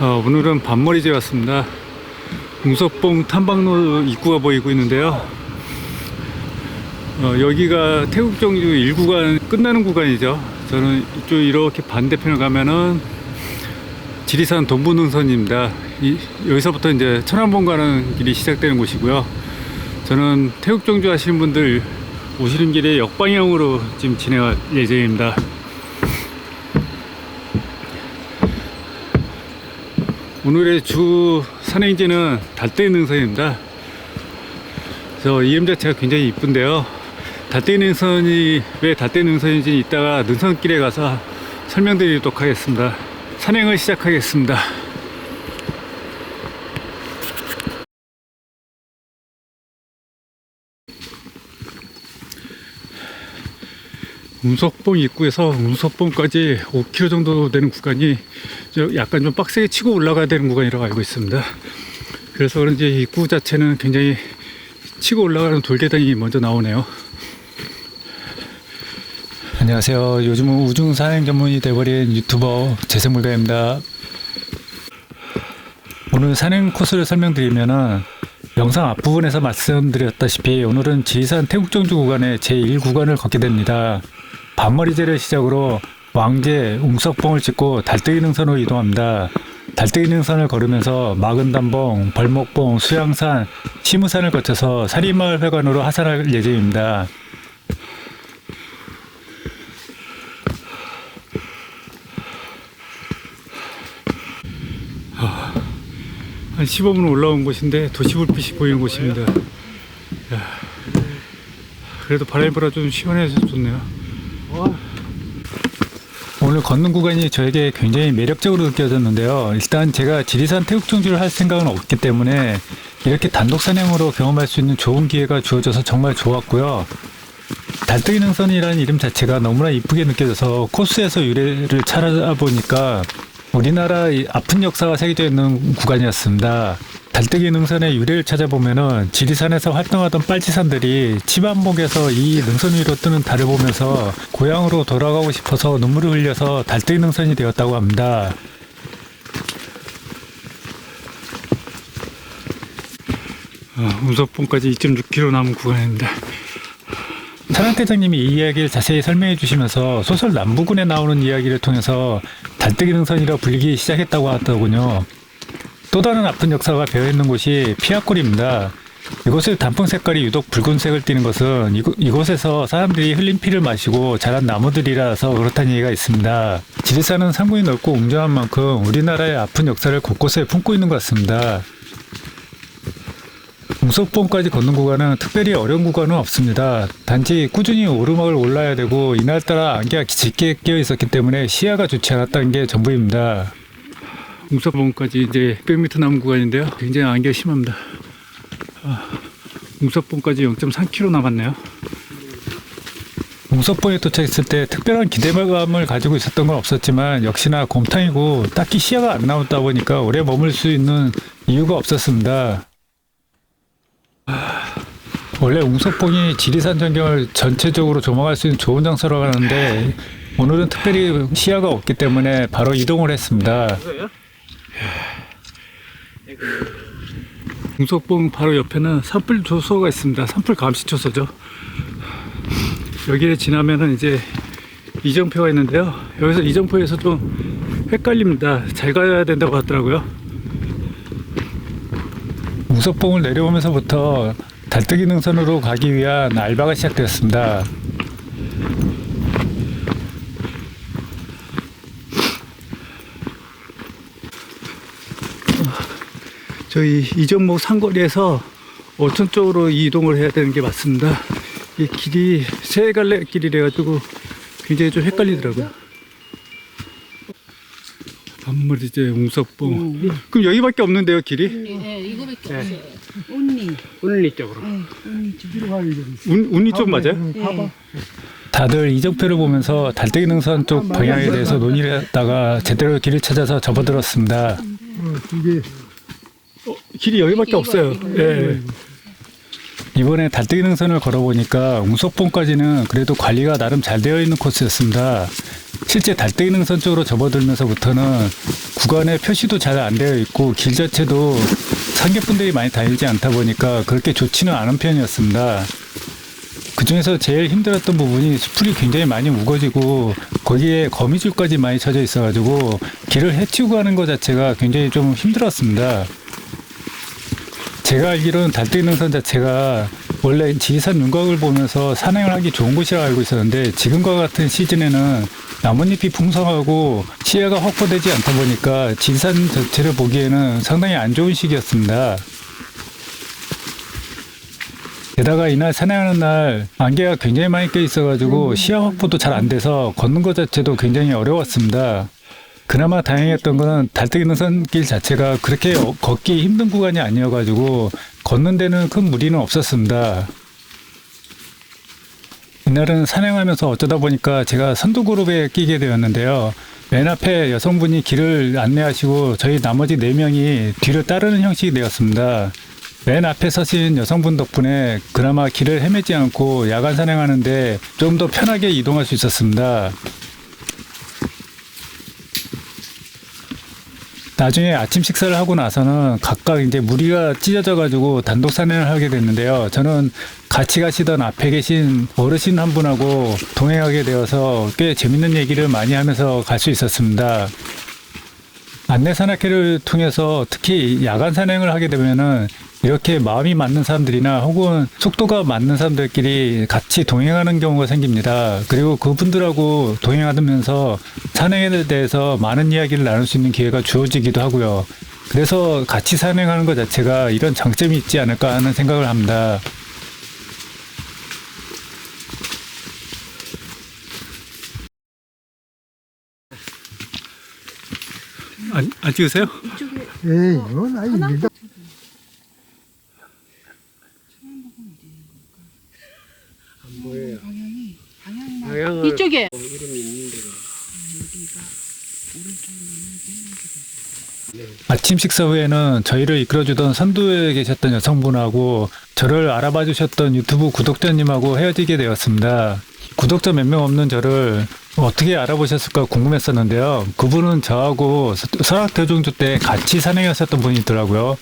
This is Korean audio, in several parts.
어, 오늘은 밤머리제 왔습니다. 웅석봉 탐방로 입구가 보이고 있는데요. 어, 여기가 태국정주 1구간 끝나는 구간이죠. 저는 이쪽 이렇게 반대편을 가면은 지리산 동부능선입니다. 이- 여기서부터 이제 천안봉 가는 길이 시작되는 곳이고요. 저는 태국 정주 하시는 분들 오시는 길에 역방향으로 지금 진행할 예정입니다. 오늘의 주 산행지는 달대기 능선입니다. 저 이름 자체가 굉장히 이쁜데요. 달대기 능선이 왜 달대기 능선인지 이따가 능선길에 가서 설명드리도록 하겠습니다. 산행을 시작하겠습니다. 운석봉 입구에서 운석봉까지 5km 정도 되는 구간이 저 약간 좀 빡세게 치고 올라가야 되는 구간이라고 알고 있습니다. 그래서 그런지 입구 자체는 굉장히 치고 올라가는 돌계단이 먼저 나오네요. 안녕하세요. 요즘은 우중 산행 전문이 돼버린 유튜버 재생물가입니다. 오늘 산행 코스를 설명드리면은 영상 앞부분에서 말씀드렸다시피 오늘은 지리산 태국정주 구간의 제1구간을 걷게 됩니다. 반머리제를 시작으로 왕제, 웅석봉을 찍고 달뜨기 능선으로 이동합니다. 달뜨기 능선을 걸으면서 마근담봉, 벌목봉, 수양산, 시무산을 거쳐서 사리마을 회관으로 하산할 예정입니다. 한 15분 올라온 곳인데 도시불빛이 보이는 곳입니다. 야, 그래도 바람이 불어 좀 시원해서 좋네요. 오늘 걷는 구간이 저에게 굉장히 매력적으로 느껴졌는데요. 일단 제가 지리산 태국정주를 할 생각은 없기 때문에 이렇게 단독 산행으로 경험할 수 있는 좋은 기회가 주어져서 정말 좋았고요. 달뜨기 능선이라는 이름 자체가 너무나 이쁘게 느껴져서 코스에서 유래를 찾아보니까 우리나라 이 아픈 역사가 새겨져 있는 구간이었습니다. 달뜨기 능선의 유래를 찾아보면은 지리산에서 활동하던 빨치산들이 치반목에서 이 능선 위로 뜨는 달을 보면서 고향으로 돌아가고 싶어서 눈물을 흘려서 달뜨기 능선이 되었다고 합니다. 어, 운석봉까지 2.6km 남은 구간입니다. 차량 대장님이 이 이야기를 자세히 설명해 주시면서 소설 남부군에 나오는 이야기를 통해서 달뜨기 능선이라 불리기 시작했다고 하더군요. 또 다른 아픈 역사가 배어 있는 곳이 피아골입니다. 이곳의 단풍 색깔이 유독 붉은색을 띠는 것은 이곳, 이곳에서 사람들이 흘린 피를 마시고 자란 나무들이라서 그렇다는 얘기가 있습니다. 지리산은 상군이 넓고 웅장한 만큼 우리나라의 아픈 역사를 곳곳에 품고 있는 것 같습니다. 웅석봉까지 걷는 구간은 특별히 어려운 구간은 없습니다. 단지 꾸준히 오르막을 올라야 되고 이날따라 안개가 짙게 끼어 있었기 때문에 시야가 좋지 않았다는 게 전부입니다. 웅석봉까지 이제 100m 남은 구간인데요. 굉장히 안개가 심합니다. 아, 웅석봉까지 0.3km 남았네요. 웅석봉에 도착했을 때 특별한 기대감을 가지고 있었던 건 없었지만 역시나 곰탕이고 딱히 시야가 안 나오다 보니까 오래 머물 수 있는 이유가 없었습니다. 원래 웅석봉이 지리산 전경을 전체적으로 조망할 수 있는 좋은 장소라고 하는데 오늘은 특별히 시야가 없기 때문에 바로 이동을 했습니다. 웅석봉 바로 옆에는 산불 조소가 있습니다. 산불 감시 초소죠. 여기를 지나면은 이제 이정표가 있는데요. 여기서 이정표에서 좀 헷갈립니다. 잘 가야 된다고 하더라고요. 웅석봉을 내려오면서부터 달뜨기 능선으로 가기 위한 알바가 시작되었습니다. 저희 이정목 상거리에서 어촌 쪽으로 이동을 해야 되는 게 맞습니다. 이 길이 세 갈래 길이래 가지고 굉장히 좀 헷갈리더라고요. 앞머리제 웅석봉. 그럼 여기밖에 없는데요, 길이? 네, 이거밖에 없어요. 언니, 운리 쪽으로. 네, 운, 운리 쪽 맞아요? 네. 다들 이정표를 보면서 달뜨기 능선 쪽 방향에 대해서 논의를 하다가 제대로 길을 찾아서 접어들었습니다. 길이 여기밖에 없어요. 예. 이번에 달뜨기 능선을 걸어보니까 웅석봉까지는 그래도 관리가 나름 잘 되어 있는 코스였습니다. 실제 달뜨기 능선 쪽으로 접어들면서부터는 구간에 표시도 잘 안 되어 있고 길 자체도 상객분들이 많이 다니지 않다 보니까 그렇게 좋지는 않은 편이었습니다. 그 중에서 제일 힘들었던 부분이 수풀이 굉장히 많이 우거지고 거기에 거미줄까지 많이 쳐져 있어가지고 길을 헤치고 가는 것 자체가 굉장히 좀 힘들었습니다. 제가 알기로는 달뜨기 능선 자체가 원래 지리산 윤곽을 보면서 산행을 하기 좋은 곳이라고 알고 있었는데 지금과 같은 시즌에는 나뭇잎이 풍성하고 시야가 확보되지 않다 보니까 지리산 자체를 보기에는 상당히 안 좋은 시기였습니다. 게다가 이날 산행하는 날 안개가 굉장히 많이 껴 있어가지고 시야 확보도 잘 안 돼서 걷는 것 자체도 굉장히 어려웠습니다. 그나마 다행이었던 거는 달뜨기 능선길 자체가 그렇게 어- 걷기 힘든 구간이 아니어가지고 걷는 데는 큰 무리는 없었습니다. 이날은 산행하면서 어쩌다 보니까 제가 선두그룹에 끼게 되었는데요. 맨 앞에 여성분이 길을 안내하시고 저희 나머지 네명이 뒤를 따르는 형식이 되었습니다. 맨 앞에 서신 여성분 덕분에 그나마 길을 헤매지 않고 야간 산행하는데 좀 더 편하게 이동할 수 있었습니다. 나중에 아침 식사를 하고 나서는 각각 이제 무리가 찢어져 가지고 단독 산행을 하게 됐는데요. 저는 같이 가시던 앞에 계신 어르신 한 분하고 동행하게 되어서 꽤 재밌는 얘기를 많이 하면서 갈 수 있었습니다. 안내 산악회를 통해서 특히 야간 산행을 하게 되면은 이렇게 마음이 맞는 사람들이나 혹은 속도가 맞는 사람들끼리 같이 동행하는 경우가 생깁니다. 그리고 그분들하고 동행하면서 산행에 대해서 많은 이야기를 나눌 수 있는 기회가 주어지기도 하고요. 그래서 같이 산행하는 것 자체가 이런 장점이 있지 않을까 하는 생각을 합니다. 안, 안 찍으세요? 에이, 이건 아니, 밀다. 방향을 이쪽에 아침 식사 후에는 저희를 이끌어주던 선두에 계셨던 여성분하고 저를 알아봐 주셨던 유튜브 구독자님하고 헤어지게 되었습니다. 구독자 몇 명 없는 저를 어떻게 알아보셨을까 궁금했었는데요. 그분은 저하고 서- 설악대종주 때 같이 산행하셨던 분이더라고요.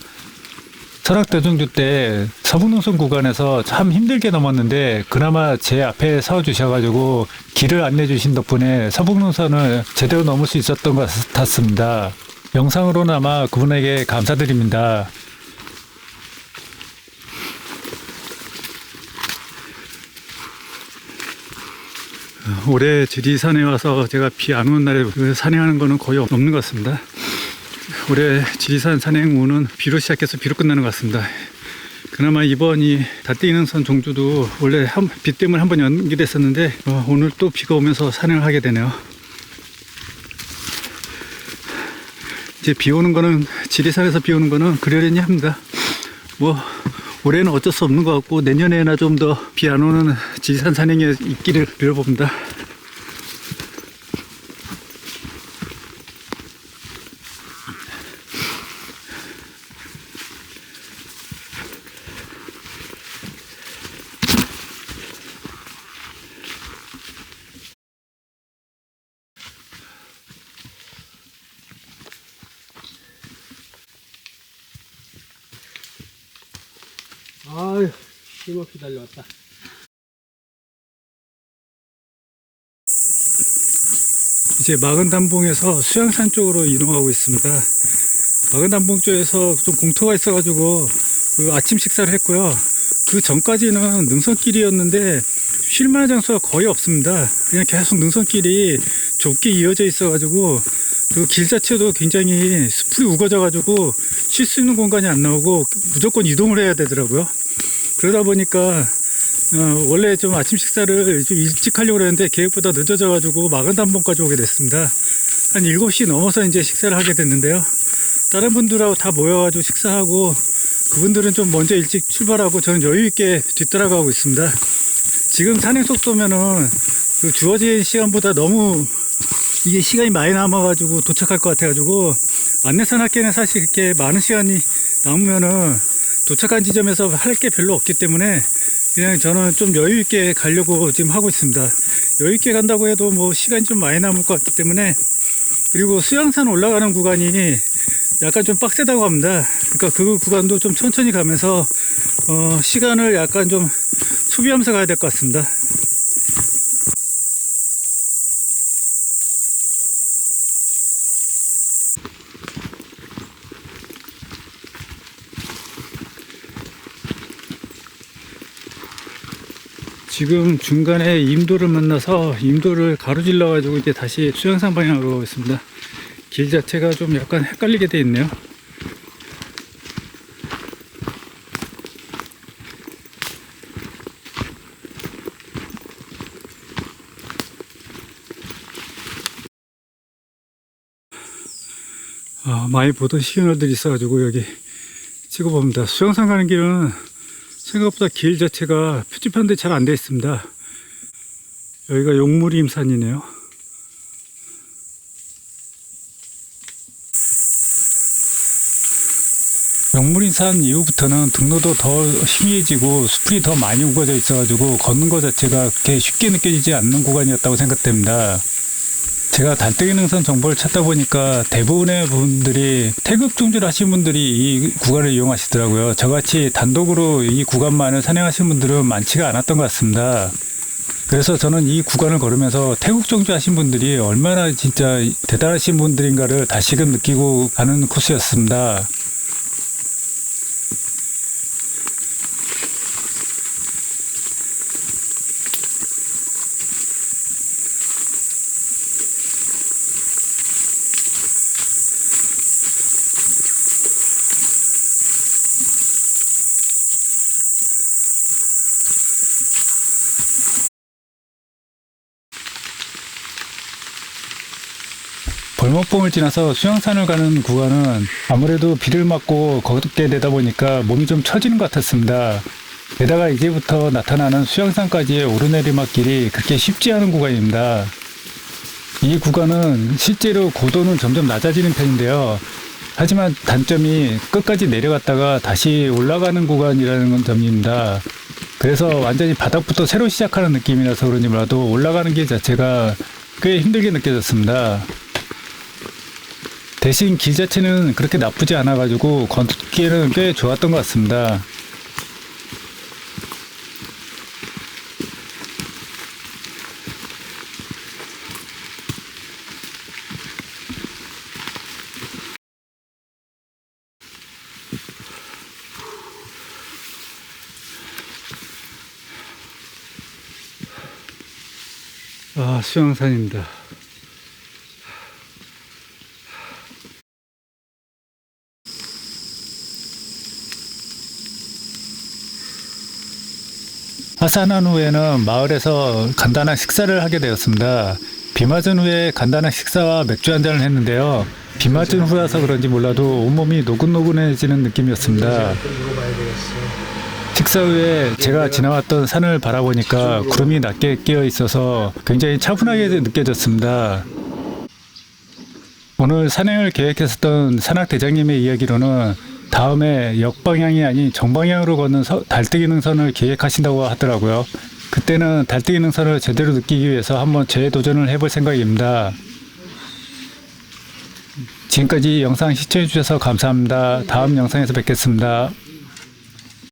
설악대종주 때 서북농선 구간에서 참 힘들게 넘었는데 그나마 제 앞에 서 주셔가지고 길을 안내해 주신 덕분에 서북농선을 제대로 넘을 수 있었던 것 같습니다. 영상으로나마 그분에게 감사드립니다. 올해 지리산에 와서 제가 비 안 오는 날에 그 산행하는 거는 거의 없는 것 같습니다. 올해 지리산 산행 우는 비로 시작해서 비로 끝나는 것 같습니다. 그나마 이번 이 다띠능선 종주도 원래 한, 비 때문에 한 번 연기됐었는데 어, 오늘 또 비가 오면서 산행을 하게 되네요. 이제 비 오는 거는 지리산에서 비 오는 거는 그러려니 합니다. 뭐 올해는 어쩔 수 없는 것 같고 내년에나 좀 더 비 안 오는 지리산 산행에 있기를 빌어봅니다. 아유, 힘없이 달려왔다. 이제 마근담봉에서 수양산 쪽으로 이동하고 있습니다. 마근담봉 쪽에서 좀 공터가 있어가지고 그 아침 식사를 했고요. 그 전까지는 능선길이었는데 쉴만한 장소가 거의 없습니다. 그냥 계속 능선길이 좁게 이어져 있어가지고 그 길 자체도 굉장히 숲이 우거져가지고 쉴 수 있는 공간이 안 나오고 무조건 이동을 해야 되더라고요. 그러다 보니까 어, 원래 좀 아침 식사를 좀 일찍 하려고 그랬는데 계획보다 늦어져 가지고 마근담봉까지 오게 됐습니다. 한 7시 넘어서 이제 식사를 하게 됐는데요. 다른 분들하고 다 모여가지고 식사하고 그분들은 좀 먼저 일찍 출발하고 저는 여유있게 뒤따라가고 있습니다. 지금 산행 속도면은 그 주어진 시간보다 너무 이게 시간이 많이 남아가지고 도착할 것 같아가지고 안내산 학교는 사실 그렇게 많은 시간이 남으면은 도착한 지점에서 할 게 별로 없기 때문에 그냥 저는 좀 여유 있게 가려고 지금 하고 있습니다. 여유 있게 간다고 해도 뭐 시간이 좀 많이 남을 것 같기 때문에 그리고 수양산 올라가는 구간이 약간 좀 빡세다고 합니다. 그러니까 그 구간도 좀 천천히 가면서 어, 시간을 약간 좀 소비하면서 가야 될 것 같습니다. 지금 중간에 임도를 만나서 임도를 가로질러 가지고 이제 다시 수영산 방향으로 가고 있습니다. 길 자체가 좀 약간 헷갈리게 돼 있네요. 아, 많이 보던 시그널들이 있어가지고 여기 찍어봅니다. 수영산 가는 길은 생각보다 길 자체가 표지판도 잘안돼 있습니다. 여기가 용무림산이네요. 영물인산 이후부터는 등로도 더 희미해지고 숲이 더 많이 우거져 있어가지고 걷는 것 자체가 그렇게 쉽게 느껴지지 않는 구간이었다고 생각됩니다. 제가 달뜨기 능선 정보를 찾다 보니까 대부분의 분들이 태극 종주를 하신 분들이 이 구간을 이용하시더라고요. 저같이 단독으로 이 구간만을 산행하신 분들은 많지가 않았던 것 같습니다. 그래서 저는 이 구간을 걸으면서 태국 종주 하신 분들이 얼마나 진짜 대단하신 분들인가를 다시금 느끼고 가는 코스였습니다. 벌목봉을 지나서 수영산을 가는 구간은 아무래도 비를 맞고 걷게 되다 보니까 몸이 좀 처지는 것 같았습니다. 게다가 이제부터 나타나는 수영산까지의 오르내리막 길이 그렇게 쉽지 않은 구간입니다. 이 구간은 실제로 고도는 점점 낮아지는 편인데요. 하지만 단점이 끝까지 내려갔다가 다시 올라가는 구간이라는 점입니다. 그래서 완전히 바닥부터 새로 시작하는 느낌이라서 그런지 몰라도 올라가는 길 자체가 꽤 힘들게 느껴졌습니다. 대신 길 자체는 그렇게 나쁘지 않아가지고 걷기에는 꽤 좋았던 것 같습니다. 아, 수영산입니다. 하산한 후에는 마을에서 간단한 식사를 하게 되었습니다. 비 맞은 후에 간단한 식사와 맥주 한 잔을 했는데요. 비 맞은 후라서 그런지 몰라도 온몸이 노근노근해지는 느낌이었습니다. 식사 후에 제가 지나왔던 산을 바라보니까 구름이 낮게 끼어 있어서 굉장히 차분하게 느껴졌습니다. 오늘 산행을 계획했었던 산악 대장님의 이야기로는 다음에 역방향이 아닌 정방향으로 걷는 서- 달뜨기 능선을 계획하신다고 하더라고요. 그때는 달뜨기 능선을 제대로 느끼기 위해서 한번 재도전을 해볼 생각입니다. 지금까지 영상 시청해주셔서 감사합니다. 다음 영상에서 뵙겠습니다.